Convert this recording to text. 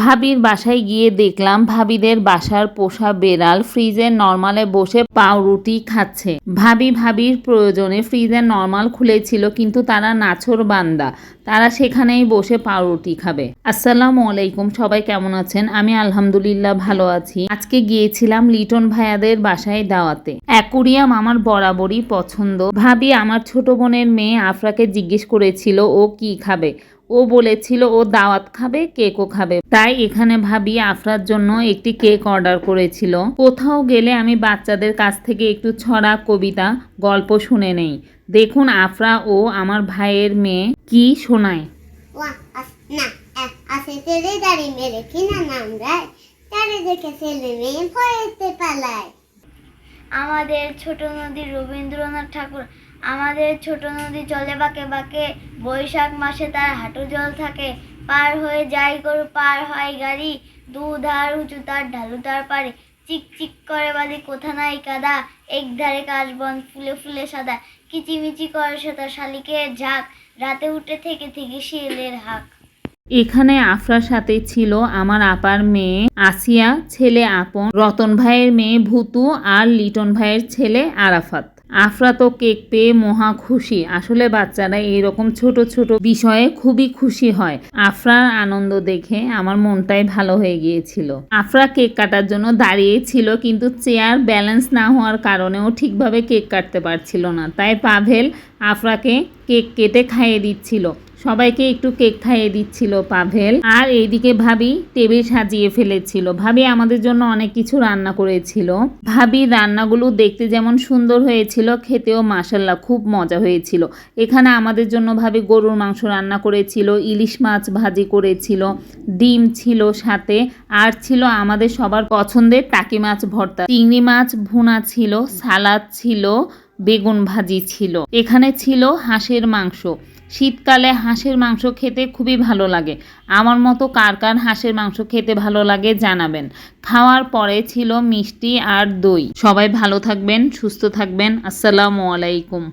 ভাবির বাসায় গিয়ে দেখলাম ভাবিদের বাসার পোষা বেড়াল ফ্রিজের নর্মালে বসে পাউরুটি খাচ্ছে। ভাবি ভাবির প্রয়োজনে ফ্রিজের নর্মাল খুলেছিল, কিন্তু তারা নাছর বান্দা। তারা সেখানেই বসে পাউরুটি খাবে। আসসালামু আলাইকুম, সবাই কেমন আছেন? আমি আলহামদুলিল্লাহ ভালো আছি। আজকে গিয়েছিলাম লিটন ভাইয়াদের বাসায় দাওয়াতে। অ্যাকুরিয়াম আমার বরাবরই পছন্দ। ভাবি, আমার ছোট বোনের মেয়ে আফরাকে জিজ্ঞেস করেছিল, ও কি খাবে? ও বলেছিল, ও দাওয়াত খাবে, কেকও খাবে। তাই এখানে ভাবি আফরার জন্য একটি কেক অর্ডার করেছিল। কোথাও গেলে আমি বাচ্চাদের কাছ থেকে একটু ছড়া কবিতা, গল্প শুনে নেই। দেখুন আফরা ও আমার ভাইয়ের মেয়ে কি শোনায়। আমাদের ছোট নদী রবীন্দ্রনাথ ঠাকুর আমাদের ছোট নদী চলে বাঁকে বাঁকে বৈশাখ মাসে তার হাঁটু জল থাকে। পার হয়ে যাই গরু পার হয় গাড়ি দুধার উঁচু তার ঢালু তার পারে চিক চিক করে বাজে কোথা নাই কাদা এক ধারে কাশবন, ফুলে ফুলে সাদা। কিচিমিচি করে সাদা শালিকে শালিকের ঝাঁক, রাতে উঠে থেকে থেকে শিয়ালের হাঁক। এখানে আফরার সাথে ছিল আমার আপার মেয়ে আসিয়া, ছেলে আপন, রতন ভাইয়ের মেয়ে ভুতু আর লিটন ভাইয়ের ছেলে আরাফাত। আফরা তো কেক পেয়ে মহা খুশি। আসলে বাচ্চারা এরকম ছোট ছোট বিষয়ে খুবই খুশি হয়। আফরার আনন্দ দেখে আমার মনটাই ভালো হয়ে গিয়েছিল। আফরা কেক কাটার জন্য দাঁড়িয়ে ছিল, কিন্তু চেয়ার ব্যালেন্স না হওয়ার কারণেও ঠিকভাবে কেক কাটতে পারছিল না। তাই পাভেল আফরাকে কেক কেটে খাইয়ে দিচ্ছিল। সবাইকে একটু কেক খাইয়ে দিচ্ছিল পাভেল। আর এইদিকে ভাবি টেবিল সাজিয়ে ফেলেছিল। ভাবি আমাদের জন্য অনেক কিছু রান্না করেছিল। ভাবি রান্নাগুলো দেখতে যেমন সুন্দর হয়েছিল, খেতেও মাসাল্লাহ খুব মজা হয়েছিল। এখানে আমাদের জন্য ভাবি গরুর মাংস রান্না করেছিল, ইলিশ মাছ ভাজি করেছিল, ডিম ছিল সাথে, আর ছিল আমাদের সবার পছন্দের টাকি মাছ ভর্তা। চিংড়ি মাছ ভুনা ছিল, সালাদ ছিল বেগুন ভাজি ছিল। এখানে ছিল হাঁসের মাংস। শীতকালে হাঁসের মাংস খেতে খুবই ভালো লাগে। আমার মতো কার কার হাঁসের মাংস খেতে ভালো লাগে জানাবেন। খাওয়ার পরে ছিল মিষ্টি আর দই। সবাই ভালো থাকবেন, সুস্থ থাকবেন। আসসালামু আলাইকুম।